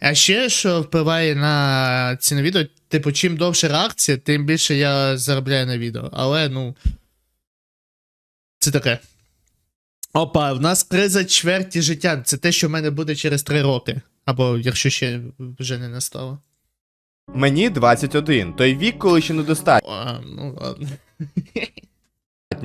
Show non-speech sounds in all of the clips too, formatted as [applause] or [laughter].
А ще, що впливає на ціну відео, типу, чим довше реакція, тим більше я заробляю на відео. Але, ну. Це таке. Опа, в нас криза чверті життя. Це те, що в мене буде через 3 роки. Або якщо ще вже не настало. Мені 21, той вік, коли ще недостатньо А, ну ладно. [laughs]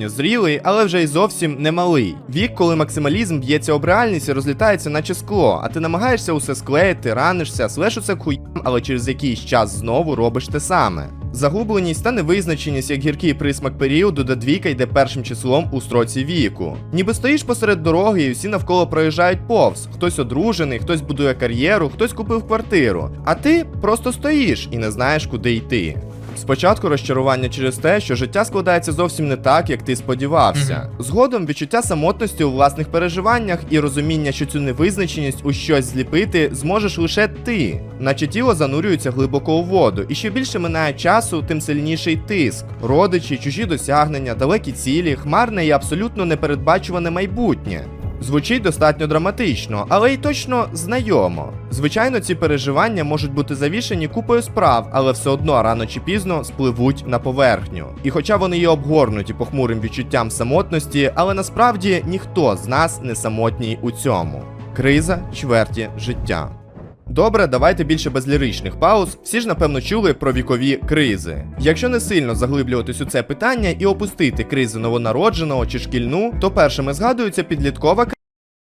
зрілий, але вже й зовсім не малий. Вік, коли максималізм б'ється об реальність і розлітається, наче скло, а ти намагаєшся усе склеїти, ранишся, слеш усе хуям, але через якийсь час знову робиш те саме. Загубленість та невизначеність, як гіркий присмак періоду, де двійка йде першим числом у строці віку. Ніби стоїш посеред дороги, і всі навколо проїжджають повз. Хтось одружений, хтось будує кар'єру, хтось купив квартиру. А ти просто стоїш і не знаєш, куди йти. Спочатку розчарування через те, що життя складається зовсім не так, як ти сподівався. Згодом відчуття самотності у власних переживаннях і розуміння, що цю невизначеність у щось зліпити зможеш лише ти, наче тіло занурюється глибоко у воду, і що більше минає часу, тим сильніший тиск. Родичі, чужі досягнення, далекі цілі, хмарне і абсолютно непередбачуване майбутнє. Звучить достатньо драматично, але й точно знайомо. Звичайно, ці переживання можуть бути завішені купою справ, але все одно рано чи пізно спливуть на поверхню. І хоча вони є обгорнуті похмурим відчуттям самотності, але насправді ніхто з нас не самотній у цьому. Криза чверті життя. Добре, давайте більше без ліричних пауз. Всі ж напевно чули про вікові кризи. Якщо не сильно заглиблюватись у це питання і опустити кризу новонародженого чи шкільну, то першими згадується підліткова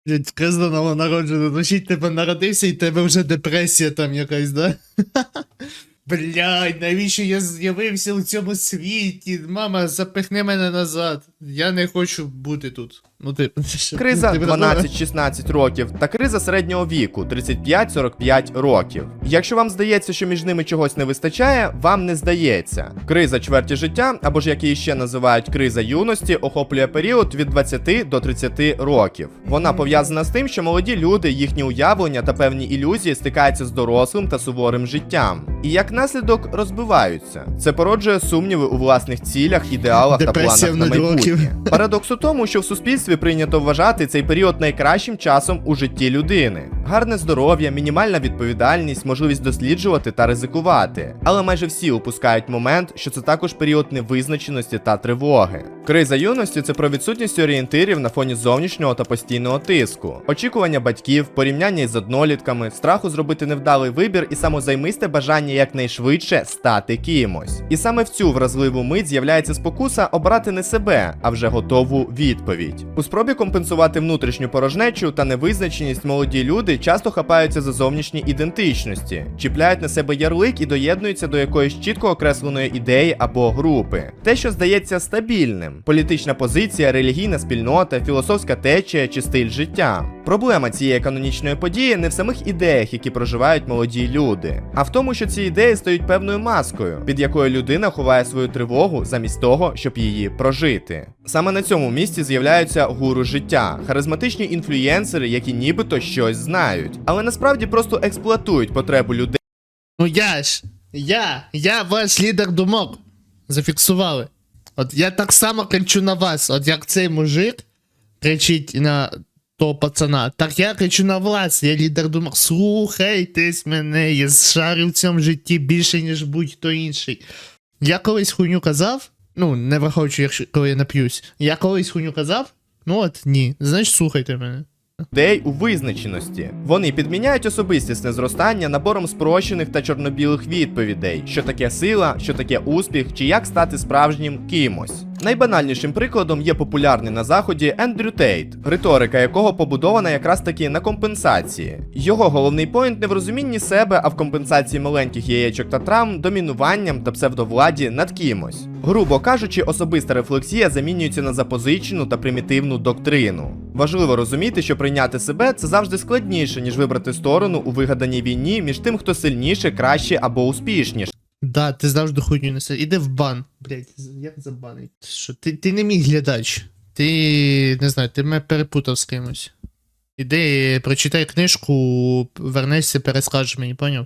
Блять, криза новонароджена, значить тебе народився і тебе вже депресія там якась, да? [laughs] Блядь, навіщо я з'явився у цьому світі? Мама, запихни мене назад. Я не хочу бути тут. Ну ти. Криза ти мене- 12-16 років та криза середнього віку 35-45 років. Якщо вам здається, що між ними чогось не вистачає, вам не здається. Криза чверті життя, або ж як її ще називають криза юності, охоплює період від 20 до 30 років. Вона пов'язана з тим, що молоді люди, їхні уявлення та певні ілюзії стикаються з дорослим та суворим життям. І як наслідок розбиваються. Це породжує сумніви у власних цілях, ідеалах та планах на в майбутнє. Парадокс у тому, що в суспільстві прийнято вважати цей період найкращим часом у житті людини. Гарне здоров'я, мінімальна відповідальність, можливість досліджувати та ризикувати. Але майже всі упускають момент, що це також період невизначеності та тривоги. Криза юності це про відсутність орієнтирів на фоні зовнішнього та постійного тиску, очікування батьків, порівняння із однолітками, страху зробити невдалий вибір і самозаймисте бажання якнайшвидше стати кимось. І саме в цю вразливу мить з'являється спокуса обрати не себе, а вже готову відповідь. У спробі компенсувати внутрішню порожнечу та невизначеність молоді люди часто хапаються за зовнішні ідентичності, чіпляють на себе ярлик і доєднуються до якоїсь чітко окресленої ідеї або групи. Те, що здається стабільним: політична позиція, релігійна спільнота, філософська течія чи стиль життя. Проблема цієї канонічної події не в самих ідеях, які проживають молоді люди, а в тому, що ці ідеї стають певною маскою, під якою людина ховає свою тривогу замість того, щоб її прожити. Саме на цьому місці з'являються гуру життя, харизматичні інфлюєнсери, які нібито щось знають, але насправді просто експлуатують потребу людей. Ну я ж, я, я ваш лідер думок. Зафіксували. От я так само кричу на вас, от як цей мужик кричить на того пацана, так я кричу на вас, я лідер думок. Слухайтесь мене, я шарю в цьому житті більше, ніж будь-хто інший. Я колись хуйню казав, ну, не враховуючи, якщо коли я нап'юсь. Я колись хуйню казав, ну от ні. Значить, слухайте мене. Людей у визначеності. Вони підміняють особистісне зростання набором спрощених та чорно-білих відповідей, що таке сила, що таке успіх, чи як стати справжнім кимось. Найбанальнішим прикладом є популярний на заході Ендрю Тейт, риторика якого побудована якраз таки на компенсації. Його головний поінт не в розумінні себе, а в компенсації маленьких яєчок та травм, домінуванням та псевдовладі над кимось. Грубо кажучи, особиста рефлексія замінюється на запозичену та примітивну доктрину. Важливо розуміти, що прийняти себе це завжди складніше, ніж вибрати сторону у вигаданій війні між тим, хто сильніше, краще або успішніше. Да, ти завжди хуйню несе. Іди в бан. Блять, як забанить? Що? Ти, ти не мій глядач. Ти не знаю, ти мене перепутав з кимось. Іди, прочитай книжку, вернешся, перескажеш мені, поняв?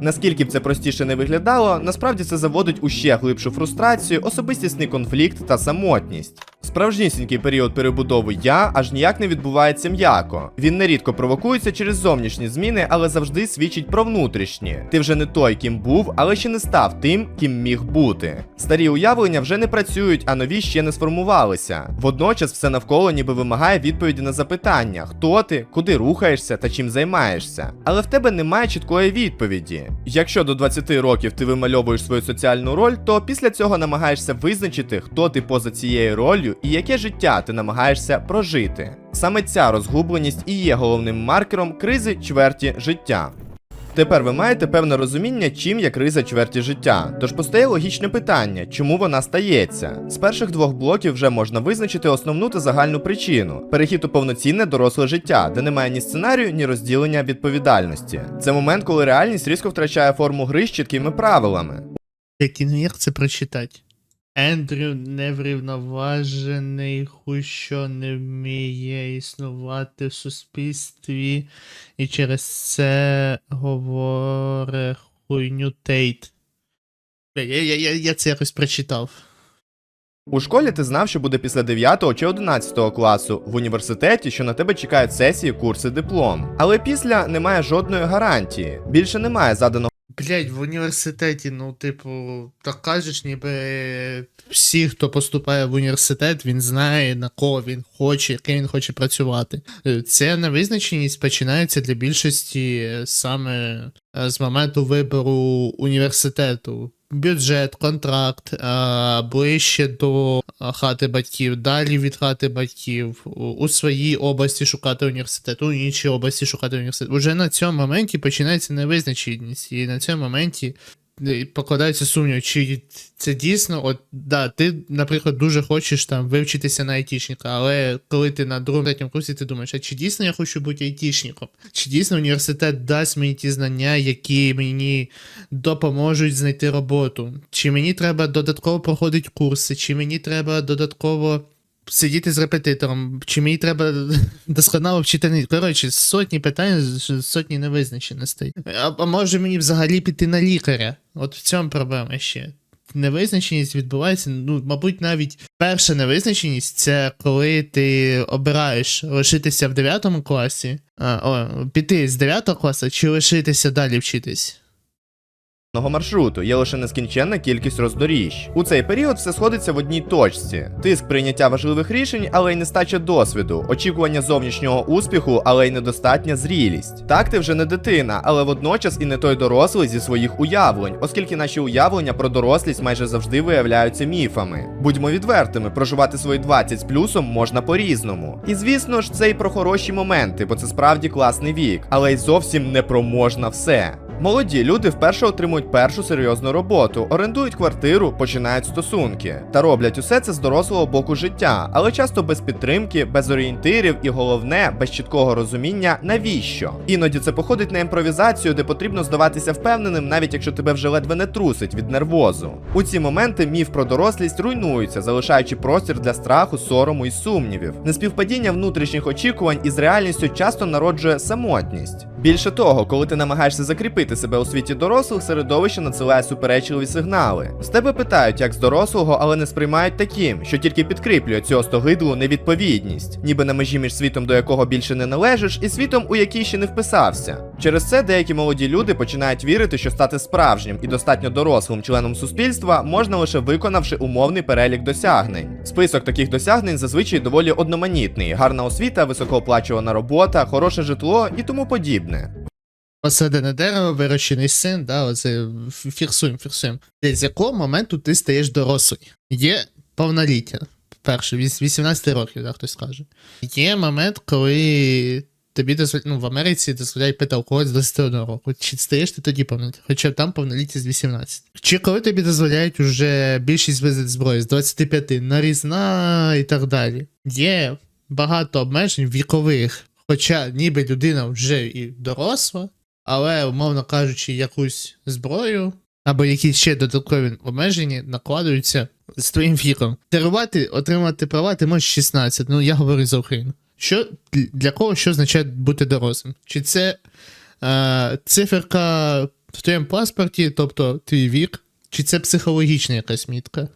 Наскільки б це простіше не виглядало, насправді це заводить у ще глибшу фрустрацію, особистісний конфлікт та самотність. Справжнісінький період перебудови я аж ніяк не відбувається м'яко. Він нерідко провокується через зовнішні зміни, але завжди свідчить про внутрішні. Ти вже не той, ким був, але ще не став тим, ким міг бути. Старі уявлення вже не працюють, а нові ще не сформувалися. Водночас все навколо ніби вимагає відповіді на запитання: хто ти, куди рухаєшся та чим займаєшся. Але в тебе немає чіткої відповіді. Якщо до 20 років ти вимальовуєш свою соціальну роль, то після цього намагаєшся визначити, хто ти поза цією роллю і яке життя ти намагаєшся прожити. Саме ця розгубленість і є головним маркером кризи чверті життя. Тепер ви маєте певне розуміння, чим є криза чверті життя. Тож постає логічне питання, чому вона стається. З перших двох блоків вже можна визначити основну та загальну причину перехід у повноцінне доросле життя, де немає ні сценарію, ні розділення відповідальності. Це момент, коли реальність різко втрачає форму гри з чіткими правилами. Блять, ну як це прочитати? Ендрю неврівноважений, хуй що не вміє існувати в суспільстві, і через це говорить хуйню Тейт. Я, я, я, я це якось прочитав. У школі ти знав, що буде після 9 чи 11 класу, в університеті, що на тебе чекають сесії, курси, диплом. Але після немає жодної гарантії. Більше немає заданого Блять, в університеті, ну, типу, так кажеш, ніби всі, хто поступає в університет, він знає, на кого він хоче, яким він хоче працювати. Е, Ця невизначеність починається для більшості саме з моменту вибору університету. Бюджет, контракт, ближче до хати батьків, далі від хати батьків, у, своїй області шукати університет, у іншій області шукати університет. Уже на цьому моменті починається невизначеність, і на цьому моменті е, покладається сумнів, чи це дійсно, от да, ти, наприклад, дуже хочеш там вивчитися на айтішника, але коли ти на другому третьому курсі, ти думаєш, а чи дійсно я хочу бути айтішником? Чи дійсно університет дасть мені ті знання, які мені допоможуть знайти роботу? Чи мені треба додатково проходити курси, чи мені треба додатково сидіти з репетитором, чи мені треба [laughs] досконало вчити. Коротше, сотні питань, сотні невизначеностей. А, а може мені взагалі піти на лікаря? От в цьому проблема ще. Невизначеність відбувається, ну, мабуть, навіть перша невизначеність це коли ти обираєш лишитися в 9 класі, а, о, піти з 9 класу чи лишитися далі вчитись. Маршруту, є лише нескінченна кількість роздоріжж. У цей період все сходиться в одній точці: тиск прийняття важливих рішень, але й нестача досвіду, очікування зовнішнього успіху, але й недостатня зрілість. Так ти вже не дитина, але водночас і не той дорослий зі своїх уявлень, оскільки наші уявлення про дорослість майже завжди виявляються міфами. Будьмо відвертими, проживати свої 20 з плюсом можна по-різному. І звісно ж, це й про хороші моменти, бо це справді класний вік, але й зовсім не про можна все. Молоді люди вперше отримують першу серйозну роботу, орендують квартиру, починають стосунки та роблять усе це з дорослого боку життя, але часто без підтримки, без орієнтирів і головне, без чіткого розуміння, навіщо. Іноді це походить на імпровізацію, де потрібно здаватися впевненим, навіть якщо тебе вже ледве не трусить від нервозу. У ці моменти міф про дорослість руйнується, залишаючи простір для страху, сорому і сумнівів. Неспівпадіння внутрішніх очікувань із реальністю часто народжує самотність. Більше того, коли ти намагаєшся закріпити себе у світі дорослих, середовище надсилає суперечливі сигнали. З тебе питають як з дорослого, але не сприймають таким, що тільки підкріплює цю остогидлу невідповідність, ніби на межі між світом, до якого більше не належиш, і світом, у який ще не вписався. Через це деякі молоді люди починають вірити, що стати справжнім і достатньо дорослим членом суспільства можна лише виконавши умовний перелік досягнень. Список таких досягнень зазвичай доволі одноманітний: гарна освіта, високооплачувана робота, хороше житло і тому подібне. Посадене дерево, вирощений син, да, оце фіксуємо, фіксуємо. З якого моменту ти стаєш дорослий? Є повноліття. Перше, віс- 18 років, да, хтось скаже. Є момент, коли тобі дозволяють, ну, в Америці дозволяють пити алкоголь з 21 року. Чи стаєш ти тоді повноліття? Хоча там повноліття з 18. Чи коли тобі дозволяють уже більшість видів зброї з 25, нарізна і так далі. Є багато обмежень вікових. Хоча ніби людина вже і доросла, але, умовно кажучи, якусь зброю або якісь ще додаткові обмеження накладаються з твоїм віком. Керувати, отримати права ти можеш 16, ну я говорю за Україну. Що для кого що означає бути дорослим? Чи це е, циферка в твоєму паспорті, тобто твій вік, чи це психологічна якась мітка?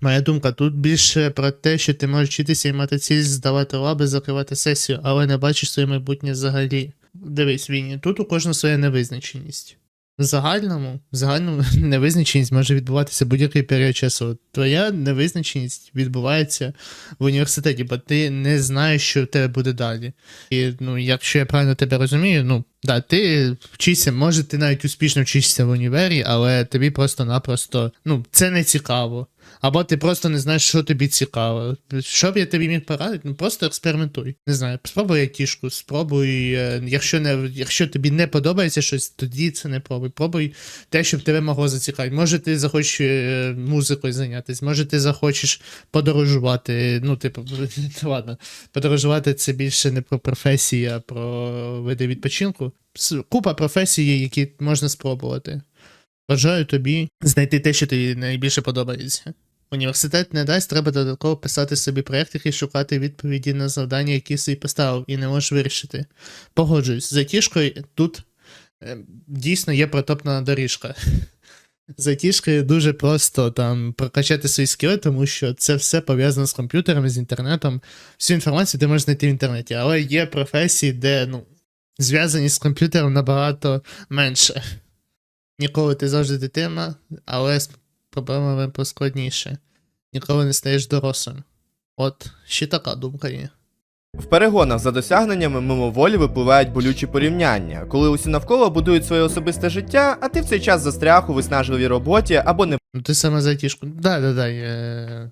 Моя думка тут більше про те, що ти можеш вчитися і мати ціль здавати лаби, закривати сесію, але не бачиш своє майбутнє взагалі. Дивись, Віні, тут у кожного своя невизначеність. В загальному, в загальному [laughs] невизначеність може відбуватися будь-який період часу. Твоя невизначеність відбувається в університеті, бо ти не знаєш, що в тебе буде далі. І ну, якщо я правильно тебе розумію, ну да, ти вчишся, може, ти навіть успішно вчишся в універі, але тобі просто-напросто ну, це не цікаво. Або ти просто не знаєш, що тобі цікаво. Що б я тобі міг порадити? Ну просто експериментуй. Не знаю, спробуй айтішку, спробуй. е, Якщо не, якщо тобі не подобається щось, тоді це не пробуй. Пробуй те, щоб тебе могло зацікавити. Може, ти захочеш е, музикою зайнятися, може, ти захочеш подорожувати. Ну, типу, [laughs] ладно, подорожувати це більше не про професії, а про види відпочинку. Купа професій, які можна спробувати. Бажаю тобі знайти те, що тобі найбільше подобається. Університет не дасть, треба додатково писати собі проєкт і шукати відповіді на завдання, які собі поставив, і не можеш вирішити. Погоджуюсь, затішкою тут е, дійсно є протоптана доріжка. З айтішкою дуже просто там прокачати свої скіли, тому що це все пов'язано з комп'ютерами, з інтернетом. Всю інформацію ти можеш знайти в інтернеті, але є професії, де ну, зв'язані з комп'ютером набагато менше. Ніколи ти завжди дитина, але з проблемами поскладніше. Ніколи не стаєш дорослим. От, ще така думка є. В перегонах за досягненнями мимоволі випливають болючі порівняння, коли усі навколо будують своє особисте життя, а ти в цей час застряг у виснажливій роботі або Ну ти саме за тішку. Да, да, да. Я...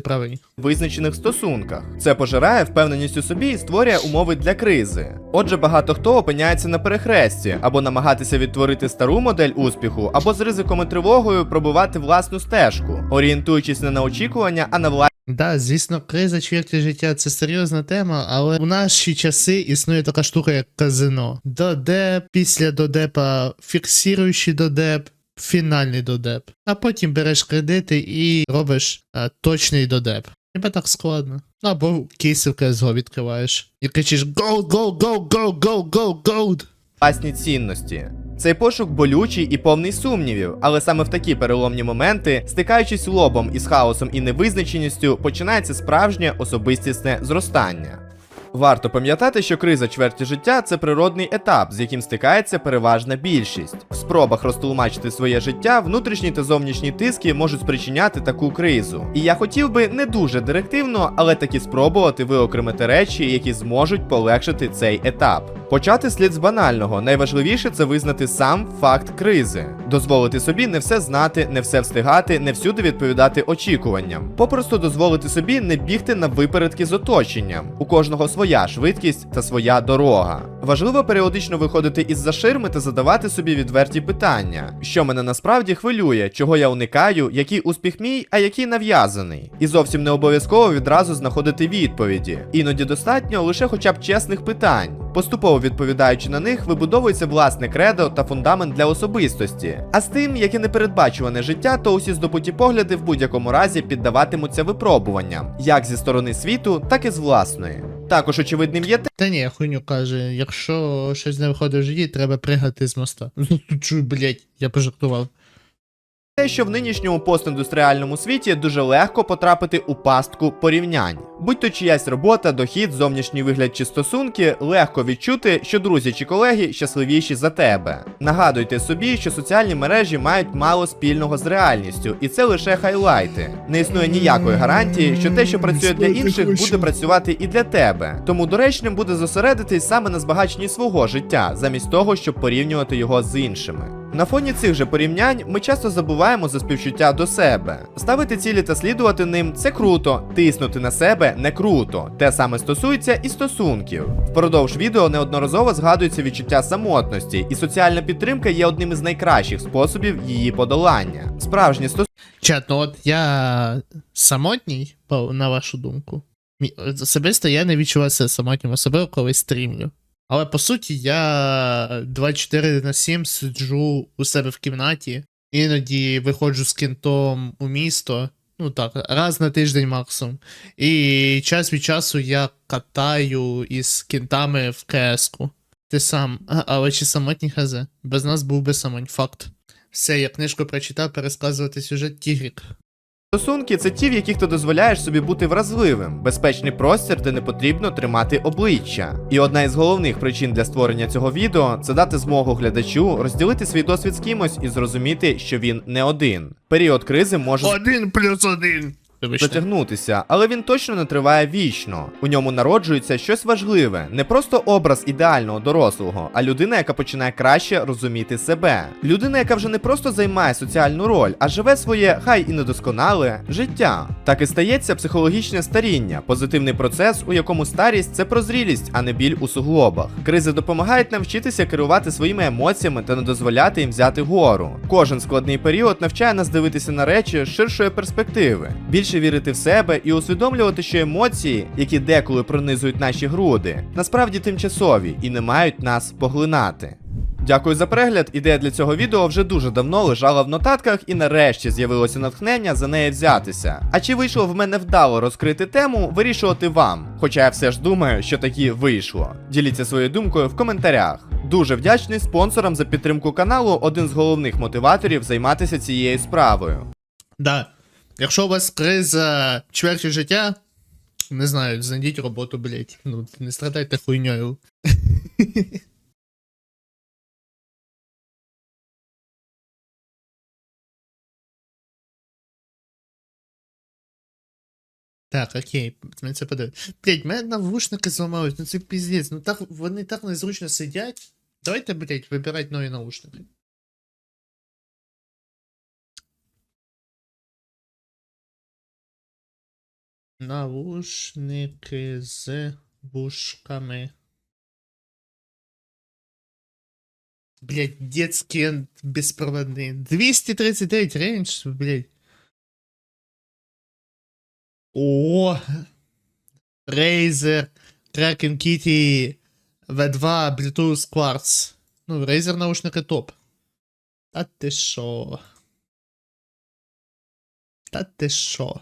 Ти правий. невизначених стосунках. Це пожирає впевненість у собі і створює умови для кризи. Отже, багато хто опиняється на перехресті або намагатися відтворити стару модель успіху, або з ризиком і тривогою пробивати власну стежку, орієнтуючись не на очікування, а на власні. Да, звісно, криза чверті життя це серйозна тема, але у наші часи існує така штука, як казино. Додеп, після додепа фіксуючий додеп, фінальний додеп. А потім береш кредити і робиш а, точний додеп. Хіба так складно? Або кейси в CSGO відкриваєш і кричиш Gold, gold, gold, gold, gold, gold, gold. власні цінності. Цей пошук болючий і повний сумнівів, але саме в такі переломні моменти, стикаючись лобом із хаосом і невизначеністю, починається справжнє особистісне зростання. Варто пам'ятати, що криза чверті життя це природний етап, з яким стикається переважна більшість. В спробах розтлумачити своє життя внутрішні та зовнішні тиски можуть спричиняти таку кризу. І я хотів би не дуже директивно, але таки спробувати виокремити речі, які зможуть полегшити цей етап. Почати слід з банального. Найважливіше це визнати сам факт кризи, дозволити собі не все знати, не все встигати, не всюди відповідати очікуванням. Попросту дозволити собі не бігти на випередки з оточенням. У кожного своя швидкість та своя дорога. Важливо періодично виходити із-за ширми та задавати собі відверті питання, що мене насправді хвилює, чого я уникаю, який успіх мій, а який нав'язаний. І зовсім не обов'язково відразу знаходити відповіді. Іноді достатньо лише хоча б чесних питань. Поступово відповідаючи на них, вибудовується власне кредо та фундамент для особистості. А з тим, яке непередбачуване життя, то усі здобуті погляди в будь-якому разі піддаватимуться випробуванням, як зі сторони світу, так і з власної. Також очевидним є те, Та ні, хуйню каже, якщо щось не виходить в житті, треба пригати з моста. Ну чуй, блять, я пожартував. Те, що в нинішньому постіндустріальному світі дуже легко потрапити у пастку порівнянь. Будь то чиясь робота, дохід, зовнішній вигляд чи стосунки, легко відчути, що друзі чи колеги щасливіші за тебе. Нагадуйте собі, що соціальні мережі мають мало спільного з реальністю, і це лише хайлайти. Не існує ніякої гарантії, що те, що працює для інших, буде працювати і для тебе. Тому доречним буде зосередитись саме на збагаченні свого життя, замість того, щоб порівнювати його з іншими. На фоні цих же порівнянь ми часто забуваємо за співчуття до себе. Ставити цілі та слідувати ним це круто, тиснути на себе не круто. Те саме стосується і стосунків. Впродовж відео неодноразово згадується відчуття самотності, і соціальна підтримка є одним із найкращих способів її подолання. Справжні стосунки. Чат, ну от я самотній, на вашу думку. Особисто я не відчуваю себе самотнім, особливо коли стрімлю. Але по суті, я 24 на 7 сиджу у себе в кімнаті, іноді виходжу з кінтом у місто. Ну так, раз на тиждень максимум. І час від часу я катаю із кінтами в КС-ку. Ти сам, але чи самотній хз? Без нас був би самотній, факт. Все, я книжку прочитав, пересказувати сюжет Тігрік. Стосунки це ті, в яких ти дозволяєш собі бути вразливим, безпечний простір, де не потрібно тримати обличчя. І одна із головних причин для створення цього відео це дати змогу глядачу розділити свій досвід з кимось і зрозуміти, що він не один. Період кризи може Один плюс один. Вибачте. затягнутися, але він точно не триває вічно. У ньому народжується щось важливе, не просто образ ідеального дорослого, а людина, яка починає краще розуміти себе. Людина, яка вже не просто займає соціальну роль, а живе своє, хай і недосконале, життя. Так і стається психологічне старіння, позитивний процес, у якому старість це прозрілість, а не біль у суглобах. Кризи допомагають нам вчитися керувати своїми емоціями та не дозволяти їм взяти гору. Кожен складний період навчає нас дивитися на речі з ширшої перспективи, більше вірити в себе і усвідомлювати, що емоції, які деколи пронизують наші груди, насправді тимчасові і не мають нас поглинати. Дякую за перегляд. Ідея для цього відео вже дуже давно лежала в нотатках і нарешті з'явилося натхнення за неї взятися. А чи вийшло в мене вдало розкрити тему, вирішувати вам. Хоча я все ж думаю, що таки вийшло. Діліться своєю думкою в коментарях. Дуже вдячний спонсорам за підтримку каналу, один з головних мотиваторів займатися цією справою. Да. Якщо у вас криза чверті життя, не знаю, знайдіть роботу, блять. Ну, не страдайте хуйньою. [laughs] Так, окей, ми це подивимось. Блять, мене навушники зламались, ну це піздець, ну так вони так незручно сидять. Давайте, блять, вибирати нові наушники. Наушники з вушками. Блять, детские беспроводные. 239 рейндж, блять. О! Razer Kraken Kitty V2 Bluetooth Quartz. Ну, Razer наушники топ. Та ти шо? Та ти шо?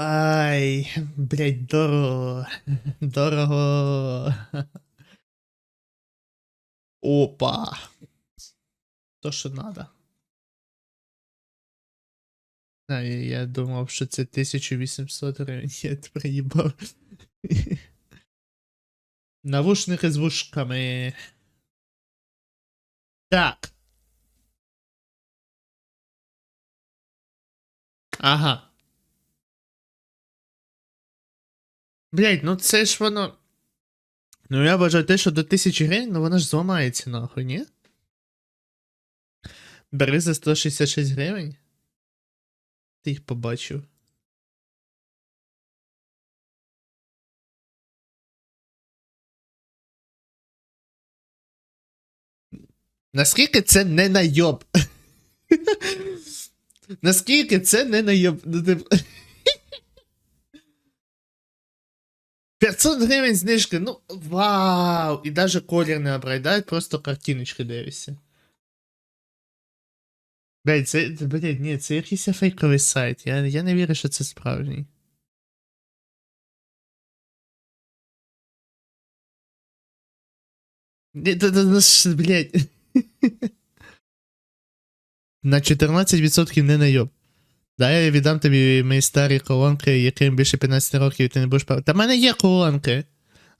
Ай, блядь, дорого. Дорого. Опа. То, що надо. А, я, думав, що це 1800 гривень. Я приїбав. Навушники з вушками. Так. Ага. Блять, ну це ж воно. Ну я вважаю те, що до 1000 гривень, ну воно ж зламається нахуй, ні? Бери за 166 гривень. Ти їх побачив. Наскільки це не найоб? [laughs] Наскільки це не найоб? Ну, тип- 500 гривень знижки, ну вау! І даже колір не обрайдають, просто картиночки дивишся. Блять, це, блядь, ні, це якийсь фейковий сайт. Я, я не вірю, що це справжній. Та. [laughs] На 14% не найоб. Да, я віддам тобі мої старі колонки, яким більше 15 років ти не будеш. Та в мене є колонки.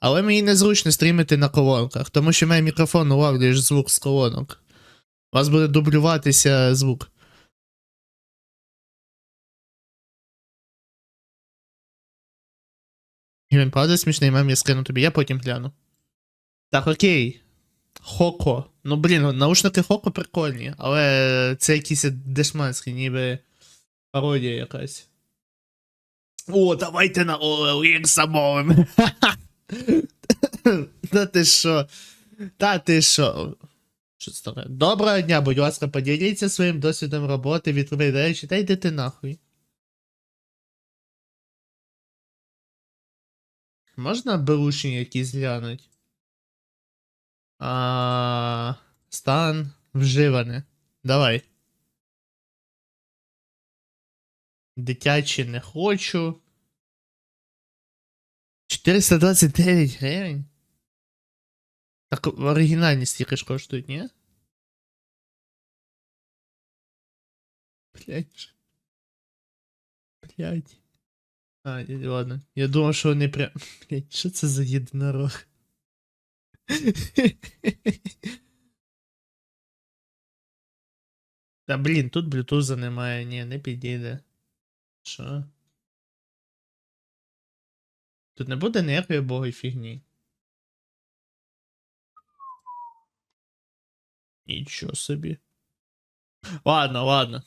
Але мені незручно стрімити на колонках, тому що мій мікрофон улавлює ж звук з колонок. У вас буде дублюватися звук. І він правда смішний мем, я скину тобі, я потім гляну. Так, окей. Хоко. Ну блін, наушники Хоко прикольні, але це якісь дешманські, ніби пародія якась. О, давайте на OLX замовимо. [laughs] Та ти що? Та ти що? Що це таке? Доброго дня, будь ласка, поділіться своїм досвідом роботи, відкрий речі, та йдете нахуй. Можна беушні якісь глянуть? А, стан вживане. Давай. Дитячі не хочу. 429 гривень? Так оригінальні стільки ж коштують, ні? Блять. Блять. А, ладно. Я думав, що вони прям. Блять, що це за єдинорог? Та блін, тут блютуза немає, ні, не підійде. Що? Тут не буде ніякої богої фігні. Нічого собі. Ладно, ладно.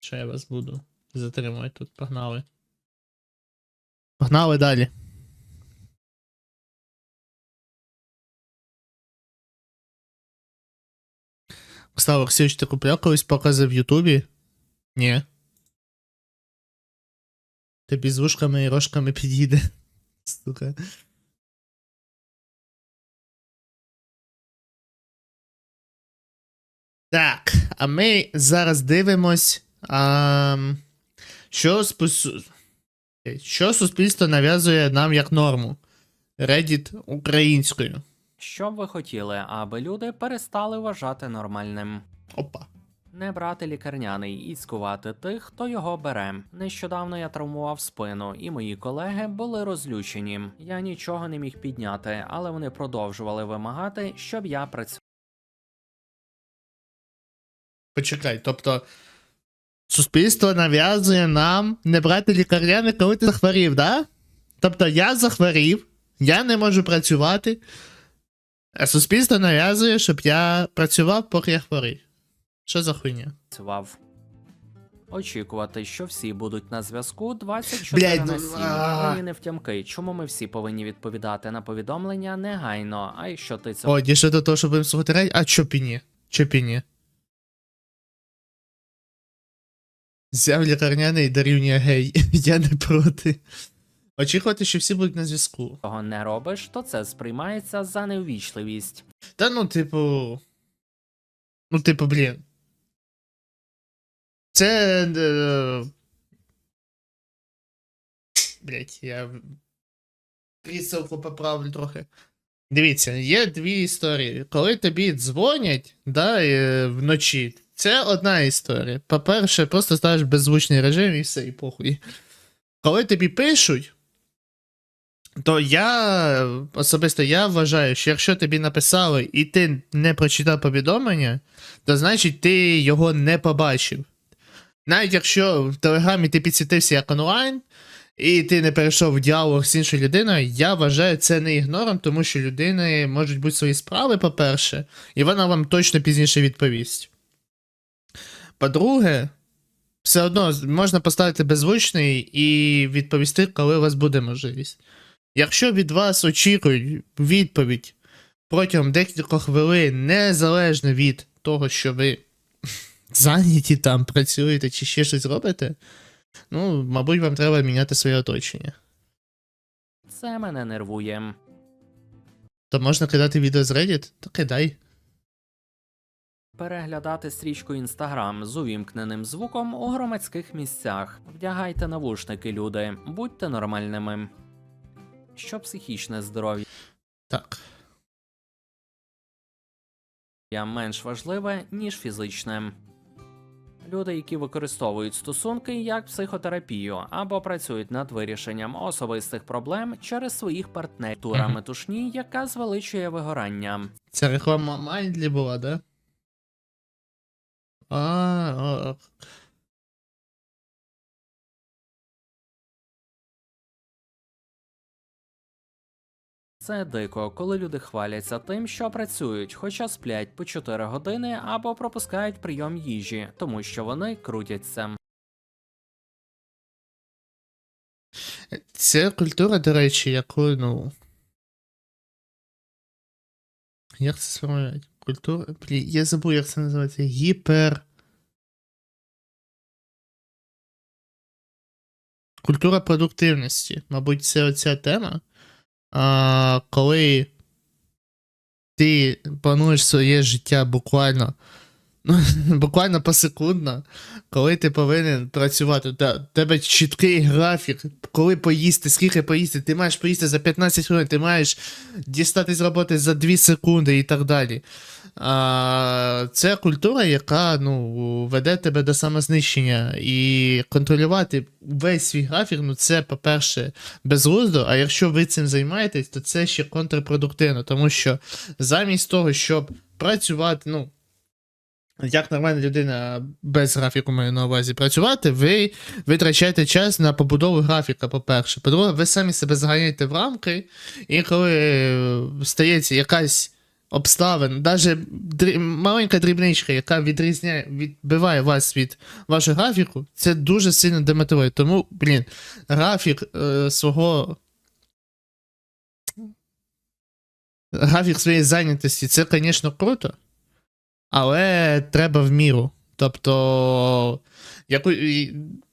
Що я вас буду затримувати тут, погнали. Погнали далі. Слава Олексійович, ти купляв колись покази в Ютубі? Ні. Тобі з вушками і рожками підійде. Сука. Так, а ми зараз дивимось, а, що, спос... що суспільство нав'язує нам як норму. Reddit українською. Що б ви хотіли, аби люди перестали вважати нормальним? Опа. Не брати лікарняний і цькувати тих, хто його бере. Нещодавно я травмував спину, і мої колеги були розлючені. Я нічого не міг підняти, але вони продовжували вимагати, щоб я працював. Почекай, тобто. Суспільство нав'язує нам не брати лікарняне, коли ти захворів, да? Тобто я захворів, я не можу працювати, а суспільство нав'язує, щоб я працював, поки я хворий. Що за хуйня? Очікувати, що всі будуть на зв'язку 24 Блядь, на ну, 7. а. Мені не втямки, чому ми всі повинні відповідати на повідомлення негайно, а якщо ти це О, дійшли до того, щоб їм слухати рей. А чопіні? Чопіні. Взяв лікарняний дорівнює гей. [laughs] Я не проти. Очікувати, що всі будуть на зв'язку. цього не робиш, то це сприймається за неввічливість. Та ну, типу. Ну, типу, блін. Це. Е... Блять, я. Присилку поправлю трохи. Дивіться, є дві історії. Коли тобі дзвонять, да, е, вночі, це одна історія. По-перше, просто ставиш беззвучний режим і все, і похуй. Коли тобі пишуть, то я особисто я вважаю, що якщо тобі написали і ти не прочитав повідомлення, то значить ти його не побачив. Навіть якщо в Телеграмі ти підсвітився як онлайн, і ти не перейшов в діалог з іншою людиною, я вважаю це не ігнором, тому що людини можуть бути свої справи, по-перше, і вона вам точно пізніше відповість. По-друге, все одно можна поставити беззвучний і відповісти, коли у вас буде можливість. Якщо від вас очікують відповідь протягом декількох хвилин, незалежно від того, що ви зайняті там, працюєте чи ще щось робите, ну, мабуть, вам треба міняти своє оточення. Це мене нервує. То можна кидати відео з Reddit? То кидай. Переглядати стрічку Instagram з увімкненим звуком у громадських місцях. Вдягайте навушники, люди, будьте нормальними. Що психічне здоров'я Так. менш важливе, ніж фізичне. Люди, які використовують стосунки як психотерапію або працюють над вирішенням особистих проблем через своїх партнерів, тура метушні, яка звеличує вигорання. Ця реклама Майндлі була, да? А, а, Це дико, коли люди хваляться тим, що працюють, хоча сплять по 4 години або пропускають прийом їжі, тому що вони крутяться. Це культура, до речі, яку, ну. Як це сформулювати? Культура. Блін, я забув, як це називається. Гіпер. Культура продуктивності. Мабуть, це оця тема. Коли ти плануєш своє життя буквально. Ну, [laughs] буквально посекундно, коли ти повинен працювати, у тебе чіткий графік, коли поїсти, скільки поїсти, ти маєш поїсти за 15 хвилин, ти маєш дістати з роботи за 2 секунди і так далі. А, це культура, яка ну, веде тебе до самознищення. І контролювати весь свій графік, ну це, по-перше, безглуздо, а якщо ви цим займаєтесь, то це ще контрпродуктивно, тому що замість того, щоб працювати, ну. Як нормальна людина без графіку маю на увазі працювати, ви витрачаєте час на побудову графіка, по-перше. По-друге, ви самі себе заганяєте в рамки, і коли е, стається якась обставина, навіть дрі- маленька дрібничка, яка відрізняє, відбиває вас від вашого графіку, це дуже сильно демотивує. Тому, блін, графік е, свого. Графік своєї зайнятості це, звісно, круто, але треба в міру. Тобто, яку,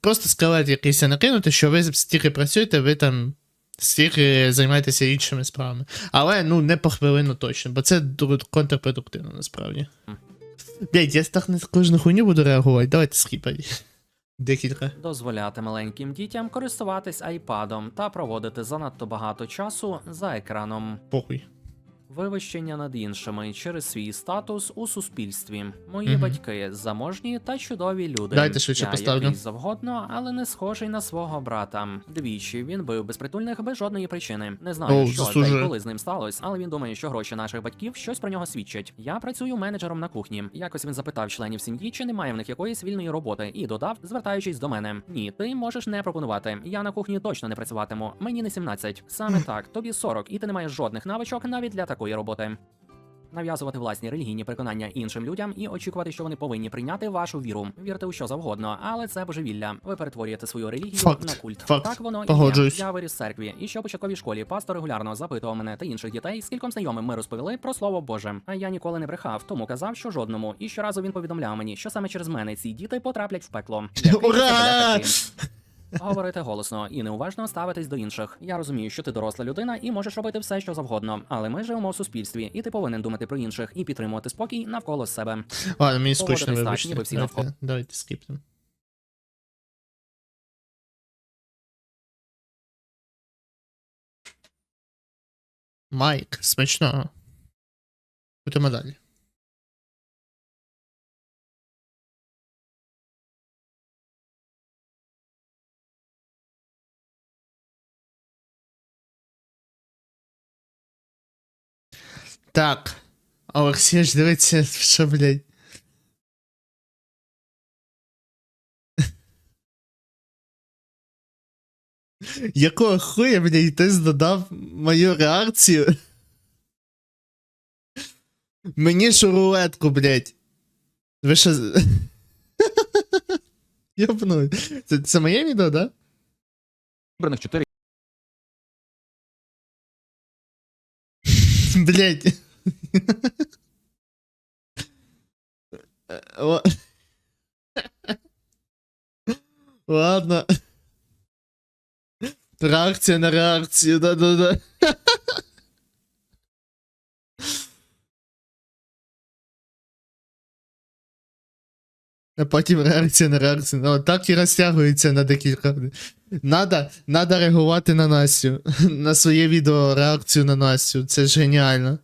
просто скелет якийсь накинути, що ви стільки працюєте, ви там стільки займайтеся іншими справами. Але ну не по хвилину точно, бо це контрпродуктивно насправді. Блять, я так на кожну хуйню буду реагувати. Давайте скіпай. Декілька. дозволяти маленьким дітям користуватись айпадом та проводити занадто багато часу за екраном. Похуй. Вивищення над іншими через свій статус у суспільстві. Мої Мгм. батьки заможні та чудові люди. Дайте швидше Я поставлю. якийсь завгодно, але не схожий на свого брата. Двічі він бив безпритульних без жодної причини. Не знаю, О, що та заслужує. й коли з ним сталося, але він думає, що гроші наших батьків щось про нього свідчать. Я працюю менеджером на кухні. Якось він запитав членів сім'ї, чи немає в них якоїсь вільної роботи, і додав, звертаючись до мене: Ні, ти можеш не пропонувати. Я на кухні точно не працюватиму. Мені не 17. Саме [laughs] так, тобі 40, і ти не маєш жодних навичок навіть для такої роботи. Нав'язувати власні релігійні переконання іншим людям і очікувати, що вони повинні прийняти вашу віру. Вірте у що завгодно, але це божевілля. Ви перетворюєте свою релігію Факт. на культ. Факт. Так воно Погоджуюсь. і є. Я виріс в церкві, і що в початковій школі пастор регулярно запитував мене та інших дітей, скільком знайомим ми розповіли про слово Боже. А я ніколи не брехав, тому казав, що жодному. І щоразу він повідомляв мені, що саме через мене ці діти потраплять в пекло. [laughs] Який це Ура! буде? Говорити голосно і неуважно ставитись до інших. Я розумію, що ти доросла людина і можеш робити все, що завгодно. Але ми живемо в суспільстві, і ти повинен думати про інших і підтримувати спокій навколо себе. Ладно, мені скучно вибачте. ніби всі Давайте, навколо. давайте скіпнемо. Майк, смачного. Будемо далі. Так. Олексій ж дивиться, що, блядь. Якого хуя, блядь, хтось додав мою реакцію? Мені ж рулетку, блядь. Ви що. [laughs] Йобну. Це, це моє відео, да? Вибраних 4 Блядь. Е, Ла- Ладно. Реакція на реакцію, да-да-да. А потім реакція на реакцію. Ну, так і розтягується на декілька. Надо, надо реагувати на Настю. На своє відео реакцію на Настю. Це ж геніально.